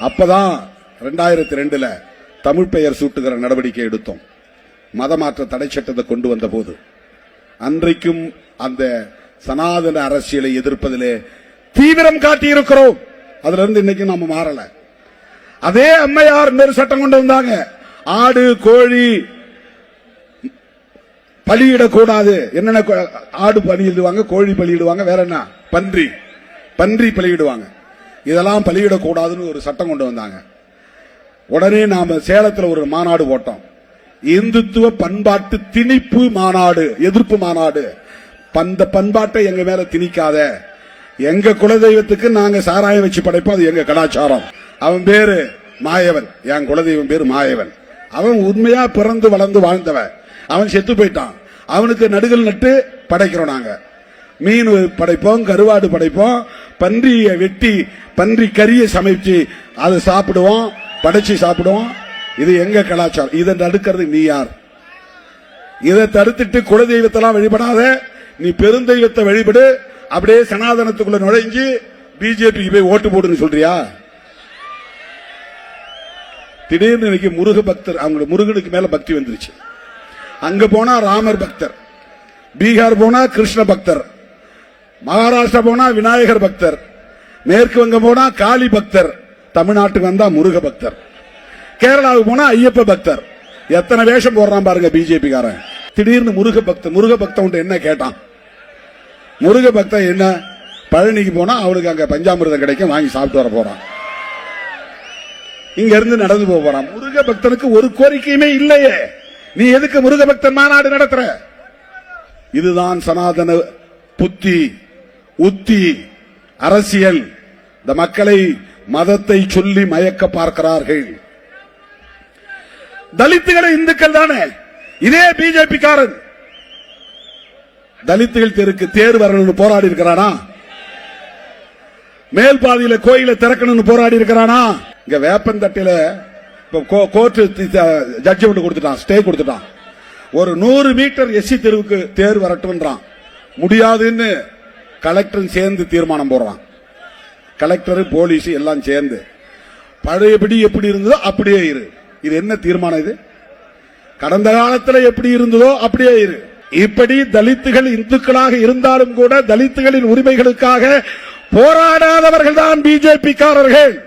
அப்பதான் ரெண்டாயிரத்தி ரெண்டுல தமிழ் பெயர் சூட்டுகிற நடவடிக்கை எடுத்தோம். மதமாற்ற தடை சட்டத்தை கொண்டு வந்த போது அன்றைக்கும் அந்த சனாதன அரசியலை எதிர்ப்பதிலே தீவிரம் காட்டியிருக்கிறோம். அதுல இருந்து இன்னைக்கு நம்ம மாறல. அதே அம்மையார் இன்னொரு சட்டம் கொண்டு வந்தாங்க. ஆடு கோழி பலியிடக்கூடாது. என்னென்ன கொ- ஆடு பலியிடுவாங்க கோழி பலியிடுவாங்க வேற என்ன? பன்றி. பன்றி பலியிடுவாங்க. இதெல்லாம் பலியிடக்கூடாதுன்னு ஒரு சட்டம் கொண்டு வந்தாங்க. உடனே நாம சேலத்தில் ஒரு மாநாடு போட்டோம். இந்துத்துவ பண்பாட்டு திணிப்பு மாநாடு எதிர்ப்பு மாநாடு. அந்த பண்பாட்டை எங்க மேல திணிக்காத. எங்க குலதெய்வத்துக்கு நாங்க சாராயம் வச்சு படைப்போம் அது எங்க கலாச்சாரம். அவன் பேரு மாயவன். என் குலதெய்வம் பேரு மாயவன். அவன் உண்மையா பிறந்து வளர்ந்து வாழ்ந்தவன் அவன் செத்து போயிட்டான். அவனுக்கு நடுகள் நட்டு படைக்கிறோம் நாங்க. மீன் படைப்போம் கருவாடு படைப்போம் பன்றியை வெட்டி பன்றி கறியை சமைச்சு அதை சாப்பிடுவோம் படைச்சு சாப்பிடுவோம். இது எங்க கலாச்சாரம்? இதை தடுக்கிறது நீ யார்? இதை தடுத்துட்டு குலதெய்வத்தெல்லாம் வழிபடாத நீ பெருந்தெய்வத்தை வழிபடு அப்படியே சனாதனத்துக்குள்ள நுழைஞ்சு பிஜேபிக்கு போய் ஓட்டு போடுன்னு சொல்றியா? திடீர்னு இன்னைக்கு முருக பக்தர் அவங்க முருகனுக்கு மேல பக்தி வந்துருச்சு. அங்க போனா ராமர் பக்தர் பீகார் போனா கிருஷ்ண பக்தர் மகாராஷ்டிரா போனா விநாயகர் பக்தர். மேற்கு வங்கம் போனா காளி பக்தர். தமிழ்நாட்டுக்கு வந்தா முருக பக்தர். கேரளாவுக்கு போனா ஐயப்ப பக்தர். எத்தனை வேஷம் போடுறான் பாருங்க பிஜேபி காரன் திடீர்னு முருக பக்தர் முருக பக்தன் என்ன கேட்டான்? முருக பக்தன் என்ன? பழனிக்கு போனா அவனுக்கு அங்க பஞ்சாமிரதம் கிடைக்கும் வாங்கி சாப்பிட்டு வர போறான். இங்க இருந்து நடந்து போக போறான். முருக பக்தனுக்கு ஒரு கோரிக்கையுமே இல்லையே. நீ எதுக்கு முருக பக்தன் மாநாடு நடத்துற? இதுதான் சனாதன புத்தி. உத்தி அரசியல். இந்த மக்களை மதத்தை சொல்லி மயக்க பார்க்கிறார்கள். தலித்துகளை இந்துக்கள் தானே? இதே பிஜேபி காரன் தலித்துகள் தெருக்கு தேர் வரணும்னு போராடி இருக்கிறானா? மேல் பாதியில கோயிலை திறக்கணும்னு போராடி இருக்கிறானா? இங்க வேப்பந்தட்டில இப்ப கோர்ட் ஜட்ஜ்மெண்ட் கொடுத்துட்டான் ஸ்டே கொடுத்துட்டான். ஒரு நூறு மீட்டர் எஸ்சி தெருவுக்கு தேர் வரட்டும்ன்றான். முடியாதுன்னு கலெக்டரும் சேர்ந்து தீர்மானம் போடுறான். கலெக்டர் போலீஸ் எல்லாம் சேர்ந்து. பழையபடி எப்படி இருந்ததோ அப்படியே இரு. இது என்ன தீர்மானம் இது? கடந்த காலத்தில் எப்படி இருந்ததோ அப்படியே இரு. இப்படி தலித்துகள் இந்துக்களாக இருந்தாலும் கூட தலித்துகளின் உரிமைகளுக்காக போராடாதவர்கள் தான் பிஜேபி காரர்கள்